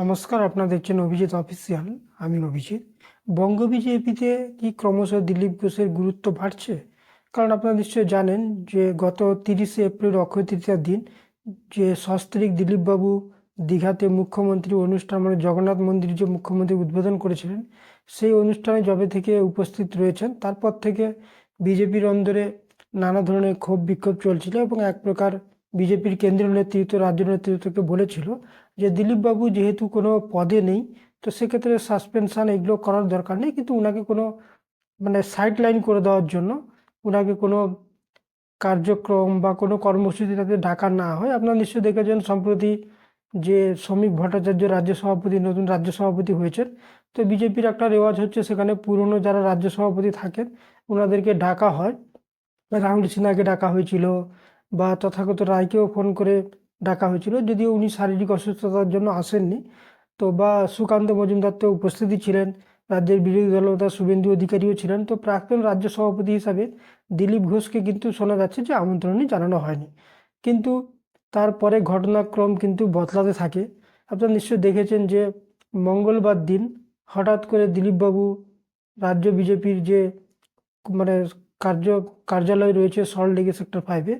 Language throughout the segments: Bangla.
নমস্কার, আপনারা দেখছেন অভিজিৎ অফিসিয়াল। আমি অভিজিৎ। বঙ্গ বিজেপিতে কি ক্রমশ দিলীপ ঘোষের গুরুত্ব বাড়ছে? কারণ আপনারা নিশ্চয়ই জানেন যে গত তিরিশে এপ্রিল অক্ষয় তৃতীয়ার দিন যে সস্ত্রীক দিলীপবাবু দীঘাতে মুখ্যমন্ত্রী অনুষ্ঠান মানে জগন্নাথ মন্দির যে মুখ্যমন্ত্রী উদ্বোধন করেছিলেন, সেই অনুষ্ঠানে যবে থেকে উপস্থিত রয়েছেন, তারপর থেকে বিজেপির অন্দরে নানা ধরনের ক্ষোভ বিক্ষোভ চলছিল এবং এক প্রকার বিজেপির কেন্দ্রীয় নেতৃত্ব, রাজ্য নেতৃত্বকে বলেছিল যে দিলীপবাবু যেহেতু কোনো পদে নেই, তো সেক্ষেত্রে সাসপেনশান এগুলো করার দরকার নেই। কিন্তু ওনাকে কোনো মানে সাইড লাইন করে দেওয়ার জন্য ওনাকে কোনো কার্যক্রম বা কোনো কর্মসূচি যাতে ডাকা না হয়, আপনারা নিশ্চয়ই দেখেছেন সম্প্রতি যে শ্রমিক ভট্টাচার্য রাজ্য সভাপতি, নতুন রাজ্য সভাপতি হয়েছেন। তো বিজেপির একটা রেওয়াজ হচ্ছে সেখানে পুরনো যারা রাজ্য সভাপতি থাকেন ওনাদেরকে ডাকা হয়। রাহুল সিনহাকে ডাকা হয়েছিল বা তথাগত রায়কেও ফোন করে ডাকা হয়েছিল। যদিও উনি শারীরিক অসুস্থতার জন্য আসেননি। তো বা সুকান্ত মজুমদার তো উপস্থিতি ছিলেন, রাজ্যের বিরোধী দলনেতা শুভেন্দু অধিকারীও ছিলেন। তো প্রাক্তন রাজ্য সভাপতি হিসাবে দিলীপ ঘোষকে কিন্তু শোনা যাচ্ছে যে আমন্ত্রণই জানানো হয়নি। কিন্তু তারপরে ঘটনাক্রম কিন্তু বদলাতে থাকে। আপনারা নিশ্চয়ই দেখেছেন যে মঙ্গলবার দিন হঠাৎ করে দিলীপবাবু রাজ্য বিজেপির যে মানে কার্য, কার্যালয় রয়েছে সল্টলেকে সেক্টর ফাইভে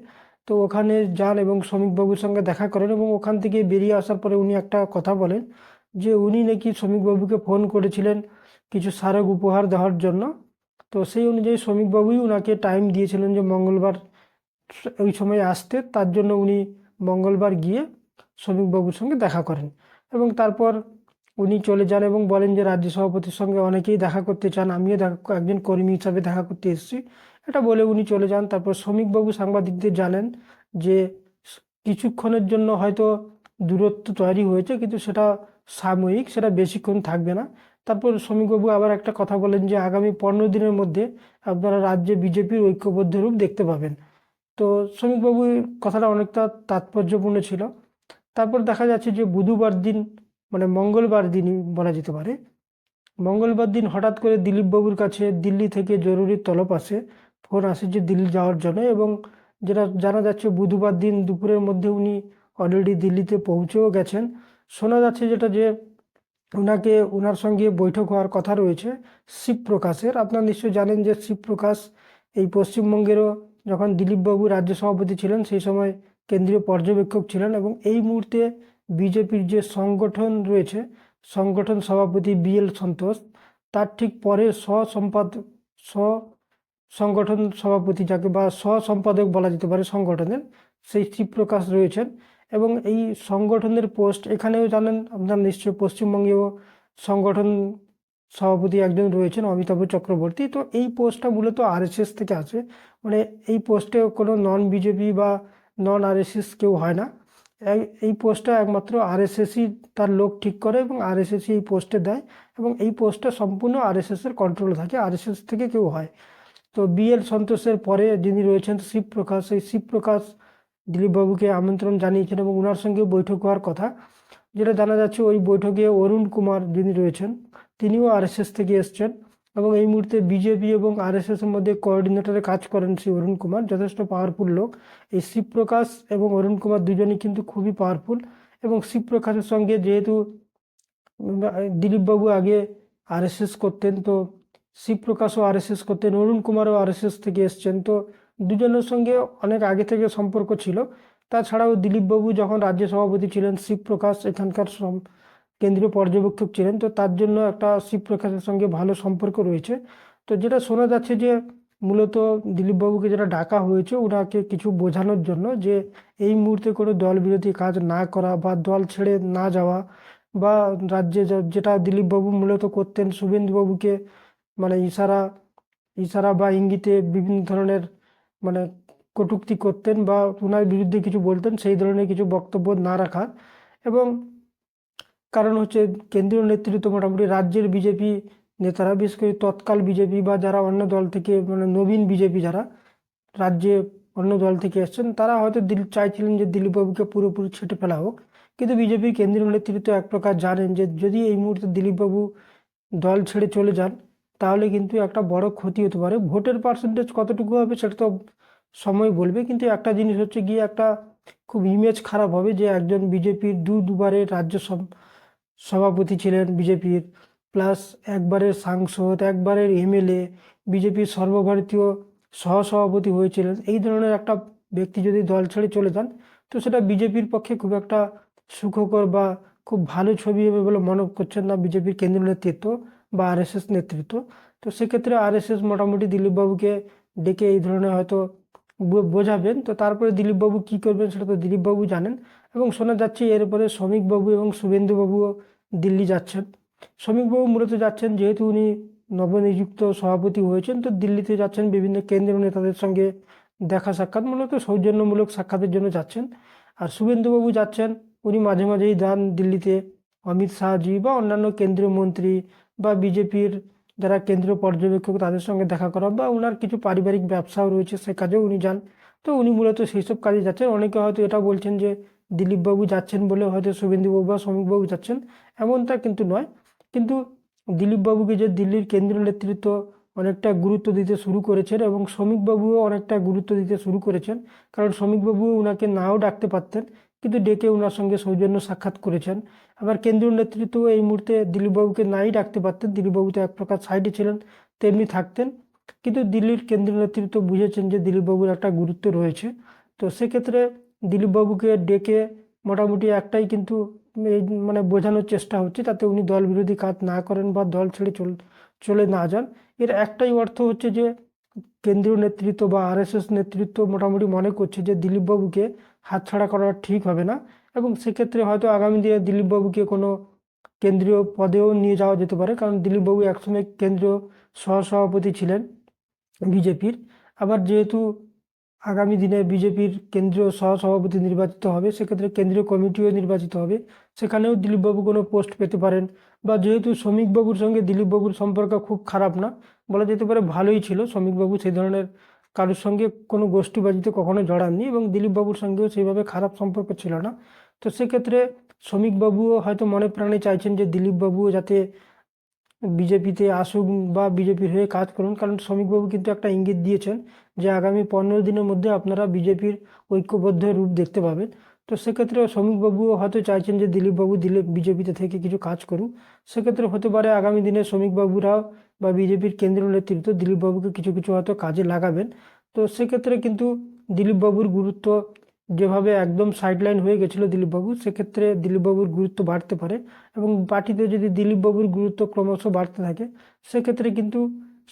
তো ওখানে যান এবং শ্রমিকবাবুর সঙ্গে দেখা করেন এবং ওখান থেকে বেরিয়ে আসার পরে উনি একটা কথা বলেন যে উনি নাকি শ্রমিকবাবুকে ফোন করেছিলেন কিছু স্মারক উপহার দেওয়ার জন্য। তো সেই অনুযায়ী শ্রমিকবাবুই ওনাকে টাইম দিয়েছিলেন যে মঙ্গলবার ওই সময় আসতে, তার জন্য উনি মঙ্গলবার গিয়ে শ্রমিকবাবুর সঙ্গে দেখা করেন এবং তারপর উনি চলে যান এবং বলেন যে রাজ্য সভাপতির সঙ্গে অনেকেই দেখা করতে চান, আমিও দেখা একজন কর্মী হিসাবে দেখা করতে এসেছি। এটা বলে উনি চলে যান। তারপর শ্রমিকবাবু সাংবাদিকদের জানেন যে কিছুক্ষণের জন্য হয়তো দূরত্ব তৈরি হয়েছে, কিন্তু সেটা সাময়িক, সেটা বেশিক্ষণ থাকবে না। তারপর শ্রমিকবাবু আবার একটা কথা বলেন যে আগামী পনেরো দিনের মধ্যে আপনারা রাজ্যে বিজেপির ঐক্যবদ্ধ রূপ দেখতে পাবেন। তো শ্রমিকবাবুর কথাটা অনেকটা তাৎপর্যপূর্ণ ছিল। তারপর দেখা যাচ্ছে যে বুধবার দিন মানে মঙ্গলবার দিনই বলা যেতে পারে, মঙ্গলবার দিন হঠাৎ করে দিলীপবাবুর কাছে দিল্লি থেকে জরুরি তলব আসে। আসে যে দিল্লি যাওয়ার জন্য এবং যেটা জানা যাচ্ছে বুধবার দিন দুপুরের মধ্যে উনি অলরেডি দিল্লিতে পৌঁছেও গেছেন। শোনা যাচ্ছে যেটা যে ওনাকে ওনার সঙ্গে বৈঠক হওয়ার কথা রয়েছে শিবপ্রকাশের। আপনারা নিশ্চয়ই জানেন যে শিবপ্রকাশ এই পশ্চিমবঙ্গেরও যখন দিলীপবাবু রাজ্য সভাপতি ছিলেন সেই সময় কেন্দ্রীয় পর্যবেক্ষক ছিলেন এবং এই মুহূর্তে বিজেপির যে সংগঠন রয়েছে, সংগঠন সভাপতি বিএল সন্তোষ, তার ঠিক পরে সহ-সম্পাদ স সংগঠন সভাপতি যাকে বা সহ-সম্পাদক বলা যেতে পারে সংগঠনের, সেই শিবপ্রকাশ রয়েছেন এবং এই সংগঠনের পোস্ট, এখানেও জানেন আপনারা নিশ্চয়ই পশ্চিমবঙ্গেও সংগঠন সভাপতি একজন রয়েছেন অমিতাভ চক্রবর্তী। তো এই পোস্টটা মূলত আরএসএস থেকে আছে মানে এই পোস্টে কোনো নন বিজেপি বা নন আরএসএস কেউ হয় না। এই- এই পোস্টটা একমাত্র আরএসএসই তার লোক ঠিক করে এবং আরএসএসই এই পোস্টে দেয় এবং এই পোস্টটা সম্পূর্ণ আরএসএসের কন্ট্রোলে থাকে। আরএসএস থেকে কেউ হয়। তো বিএল সন্তোষের পরে যিনি রয়েছেন শিবপ্রকাশ এই শিবপ্রকাশ দিলীপবাবুকে আমন্ত্রণ জানিয়েছেন এবং ওনার সঙ্গে বৈঠক হওয়ার কথা, যেটা জানা যাচ্ছে ওই বৈঠকে অরুণ কুমার যিনি রয়েছেন, তিনিও আরএসএস থেকে এসছেন এবং এই মুহূর্তে বিজেপি এবং আরএসএস এর মধ্যে কোঅর্ডিনেটরে কাজ করেন শ্রী অরুণ কুমার, যথেষ্ট পাওয়ারফুল লোক। এই শিবপ্রকাশ এবং অরুণ কুমার দুজনই কিন্তু খুবই পাওয়ারফুল এবং শিবপ্রকাশের সঙ্গে যেহেতু দিলীপবাবু আগে আরএসএস করতেন, তো শিবপ্রকাশও আরএসএস করতেন, অরুণ কুমারও আরএসএস থেকে এসছেন। তো দুজনের সঙ্গে অনেক আগে থেকে সম্পর্ক ছিল। তাছাড়াও দিলীপবাবু যখন রাজ্য সভাপতি ছিলেন শিবপ্রকাশ এখানকার কেন্দ্রীয় পর্যবেক্ষক ছিলেন। তো তার জন্য একটা শিবপ্রকাশের সঙ্গে ভালো সম্পর্ক রয়েছে। তো যেটা শোনা যাচ্ছে যে মূলত দিলীপবাবুকে যেটা ডাকা হয়েছে, ওনাকে কিছু বোঝানোর জন্য যে এই মুহূর্তে কোনো দল বিরোধী কাজ না করা বা দল ছেড়ে না যাওয়া বা রাজ্যে যেটা দিলীপবাবু মূলত করতেন, শুভেন্দুবাবুকে মানে ইশারা ইশারা বা ইঙ্গিতে বিভিন্ন ধরনের মানে কটূক্তি করতেন বা ওনার বিরুদ্ধে কিছু বলতেন, সেই ধরনের কিছু বক্তব্য না রাখা। এবং কারণ হচ্ছে কেন্দ্রীয় নেতৃত্ব মোটামুটি রাজ্যের বিজেপি নেতারা, বিশেষ করে তৎকাল বিজেপি বা যারা অন্য দল থেকে মানে নবীন বিজেপি যারা রাজ্যে অন্য দল থেকে এসছেন, তারা হয়তো দিল, চাইছিলেন যে দিলীপবাবুকে পুরোপুরি ছেটে ফেলা হোক। কিন্তু বিজেপির কেন্দ্রীয় নেতৃত্ব এক প্রকার জানেন যে যদি এই মুহূর্তে দিলীপবাবু দল ছেড়ে চলে যান তাহলে কিন্তু একটা বড় ক্ষতি হতে পারে। ভোটের পার্সেন্টেজ কতটুকু হবে সেটা তো সময় বলবে, কিন্তু একটা জিনিস হচ্ছে গিয়ে একটা খুব ইমেজ খারাপ হবে যে একজন বিজেপির দু দুবারের রাজ্য সভাপতি ছিলেন বিজেপির প্লাস একবারের সাংসদ, একবারের এমএলএ, বিজেপির সর্বভারতীয় সহসভাপতি হয়েছিলেন। এই ধরনের একটা ব্যক্তি যদি দল ছেড়ে চলে যান, তো সেটা বিজেপির পক্ষে খুব একটা সুখকর বা খুব ভালো ছবি হবে বলে মনে করছেন না বিজেপির কেন্দ্রীয় নেতৃত্ব। বা আরএসএস নেতৃত্ব। তো সেক্ষেত্রে আরএসএস মোটামুটি দিলীপবাবুকে ডেকে এই ধরনের হয়তো বোঝাবেন। তো তারপরে দিলীপবাবু কী করবেন সেটা তো দিলীপবাবু জানেন এবং শোনা যাচ্ছে এরপরে শ্রমিকবাবু এবং শুভেন্দুবাবুও দিল্লি যাচ্ছেন। শ্রমিকবাবু মূলত যাচ্ছেন যেহেতু উনি নবনিযুক্ত সভাপতি হয়েছেন, তো দিল্লিতে যাচ্ছেন বিভিন্ন কেন্দ্রীয় নেতাদের সঙ্গে দেখা সাক্ষাৎ, মূলত সৌজন্যমূলক সাক্ষাতের জন্য যাচ্ছেন। আর শুভেন্দুবাবু যাচ্ছেন, উনি মাঝে মাঝেই যান দিল্লিতে অমিত শাহজি বা অন্যান্য কেন্দ্রীয় মন্ত্রী বা বিজেপির যারা কেন্দ্রীয় পর্যবেক্ষক তাদের সঙ্গে দেখা করা বা ওনার কিছু পারিবারিক ব্যবসাও রয়েছে, সে কাজেও উনি যান। তো উনি মূলত সেই সব কাজে যাচ্ছেন। অনেকে হয়তো এটা বলছেন যে দিলীপবাবু যাচ্ছেন বলে হয়তো শুভেন্দুবাবু বা শ্রমিকবাবু যাচ্ছেন, এমনটা কিন্তু নয়। কিন্তু দিলীপবাবুকে যে দিল্লির কেন্দ্রীয় নেতৃত্ব অনেকটা গুরুত্ব দিতে শুরু করেছেন এবং শ্রমিকবাবুও অনেকটা গুরুত্ব দিতে শুরু করেছেন, কারণ শ্রমিকবাবু ওনাকে নাও ডাকতে পারতেন। কিন্তু ডেকে ওনার সঙ্গে সৌজন্য সাক্ষাৎ করেছেন। আবার কেন্দ্রীয় নেতৃত্ব এই মুহূর্তে দিলীপবাবুকে নাই ডাকতে পারতেন। দিলীপবাবু তো এক প্রকার সাইডে ছিলেন, তেমনি থাকতেন। কিন্তু দিল্লির কেন্দ্রীয় নেতৃত্ব বুঝেছেন যে দিলীপবাবুর একটা গুরুত্ব রয়েছে। তো সেক্ষেত্রে দিলীপবাবুকে ডেকে মোটামুটি একটাই কিন্তু এই মানে বোঝানোর চেষ্টা হচ্ছে, যাতে উনি দল বিরোধী কাজ না করেন বা দল ছেড়ে চল, চলে না যান। এর একটাই অর্থ হচ্ছে যে কেন্দ্রীয় নেতৃত্ব বা আরএসএস নেতৃত্ব মোটামুটি মনে করছে যে দিলীপবাবুকে হাতছাড়া করা ঠিক হবে না। এবং সেক্ষেত্রে হয়তো আগামী দিনে দিলীপবাবুকে কোনো কেন্দ্রীয় পদেও নিয়ে যাওয়া যেতে পারে। কারণ দিলীপবাবু একসময় কেন্দ্রীয় সহসভাপতি ছিলেন বিজেপির। আবার যেহেতু আগামী দিনে বিজেপির কেন্দ্রীয় সহসভাপতি নির্বাচিত হবে, সেক্ষেত্রে কেন্দ্রীয় কমিটিও নির্বাচিত হবে। সেখানেও দিলীপবাবু কোনো পোস্ট পেতে পারেন বা যেহেতু শ্রমিকবাবুর সঙ্গে দিলীপবাবুর সম্পর্ক খুব খারাপ না, বলা যেতে পারে ভালোই ছিল। শ্রমিকবাবু সেই ধরনের কারোর সঙ্গে কোনো গোষ্ঠীবাজিতে কখনো জড়াননি এবং দিলীপবাবুর সঙ্গেও সেইভাবে খারাপ সম্পর্ক ছিল না। তো সেক্ষেত্রে শ্রমিকবাবুও হয়তো মনে প্রাণে চাইছেন যে দিলীপবাবুও যাতে বিজেপিতে আসুক বা বিজেপির হয়ে কাজ করুন, কারণ শ্রমিকবাবু কিন্তু একটা ইঙ্গিত দিয়েছেন যে আগামী পনেরো দিনের মধ্যে আপনারা বিজেপির ঐক্যবদ্ধ রূপ দেখতে পাবেন। তো সেক্ষেত্রে শ্রমিকবাবুও হয়তো চাইছেন যে দিলীপবাবু দিলে বিজেপিতে থেকে কিছু কাজ করুক। সেক্ষেত্রে হতে পারে আগামী দিনে শ্রমিকবাবুরাও বা বিজেপির কেন্দ্রীয় নেতৃত্ব দিলীপবাবুকে কিছু কিছু হয়তো কাজে লাগাবেন। তো সেক্ষেত্রে কিন্তু দিলীপবাবুর গুরুত্ব যেভাবে একদম সাইডলাইন হয়ে গেছিল দিলীপবাবু, সেক্ষেত্রে দিলীপবাবুর গুরুত্ব বাড়তে পারে এবং পার্টিতে যদি দিলীপবাবুর গুরুত্ব ক্রমশ বাড়তে থাকে, সেক্ষেত্রে কিন্তু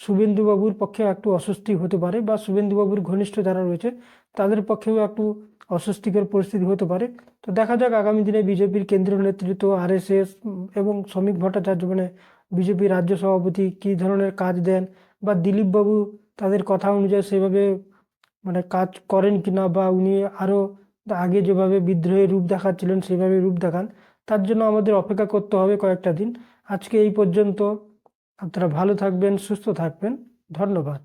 শুভেন্দুবাবুর পক্ষে একটু অস্বস্তি হতে পারে বা শুভেন্দুবাবুর ঘনিষ্ঠ যারা রয়েছে, তাদের পক্ষেও একটু অস্বস্তিকর পরিস্থিতি হতে পারে। তো দেখা যাক আগামী দিনে বিজেপির কেন্দ্রীয় নেতৃত্ব আরএসএস এবং শ্রমিক ভট্টাচার্য মানে বিজেপি রাজ্য সভাপতি কী ধরনের কাজ দেন বা দিলীপবাবু তাদের কথা অনুযায়ী সেভাবে মানে কাজ করেন কি না বা উনি আরও আগে যেভাবে বিদ্রোহের রূপ দেখাচ্ছিলেন, সেভাবে রূপ দেখান। তার জন্য আমাদের অপেক্ষা করতে হবে কয়েকটা দিন। আজকে এই পর্যন্ত আপনারা ভালো থাকবেন, সুস্থ থাকবেন। ধন্যবাদ।